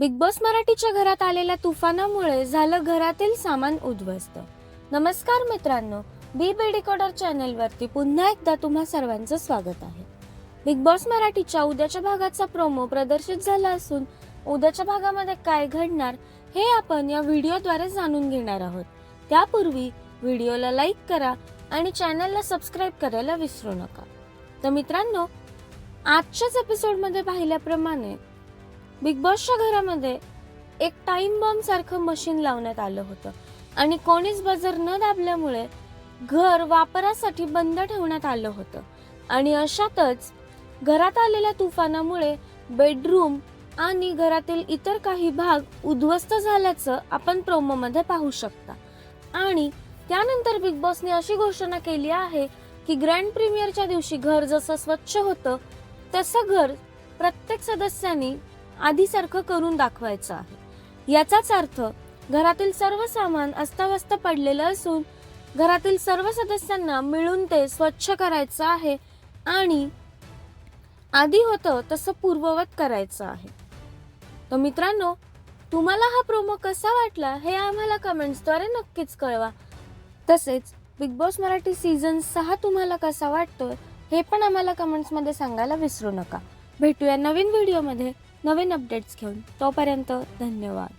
Big boss मराठीच्या घरात आलेल्या तुफानामुळे झालं घरातील सामान उद्ध्वस्त. नमस्कार मित्रांनो बी बी डिकोडर चॅनलवरती पुन्हा एकदा तुम्हा सर्वांचं स्वागत आहे. बिग बॉस मराठीच्या उद्याच्या भागाचा प्रोमो प्रदर्शित झाला असून उद्याच्या भागामध्ये काय घडणार हे आपण या व्हिडिओद्वारे जाणून घेणार आहोत. त्यापूर्वी व्हिडिओला लाईक करा आणि चॅनलला सबस्क्राईब करायला विसरू नका. तर मित्रांनो आजच्याच एपिसोडमध्ये पाहिल्याप्रमाणे बिग बॉसच्या घरामध्ये एक टाइम बॉम्ब सारखं मशीन लावण्यात आलं होतं. आणि कोणीच बजर न दाबल्यामुळे घर वापरासाठी बंद ठेवण्यात आलं होतं. आणि अशातच घरात आलेल्या तुफानामुळे बेडरूम आणि घरातील इतर काही भाग उद्ध्वस्त झाल्याचं आपण प्रोमोमध्ये पाहू शकता. आणि त्यानंतर बिग बॉसने अशी घोषणा केली आहे की ग्रँड प्रीमियरच्या दिवशी घर जसं स्वच्छ होतं तसं घर प्रत्येक सदस्यांनी आधीसारखं करून दाखवायचं आहे. याचाच अर्थ घरातील सर्व सामान अस्ताव्यस्त पडलेलं असून घरातील सर्व सदस्यांना मिळून ते स्वच्छ करायचं आहे आणि आधी होतं तसं पूर्ववत करायचं आहे. तर मित्रांनो तुम्हाला हा प्रोमो कसा वाटला हे आम्हाला कमेंट्सद्वारे नक्कीच कळवा. तसेच बिग बॉस मराठी सीझन सहा तुम्हाला कसा वाटतोय हे पण आम्हाला कमेंट्समध्ये सांगायला विसरू नका. भेटूया नवीन व्हिडिओमध्ये नवीन अपडेट्स घेऊन तोपर्यंत धन्यवाद.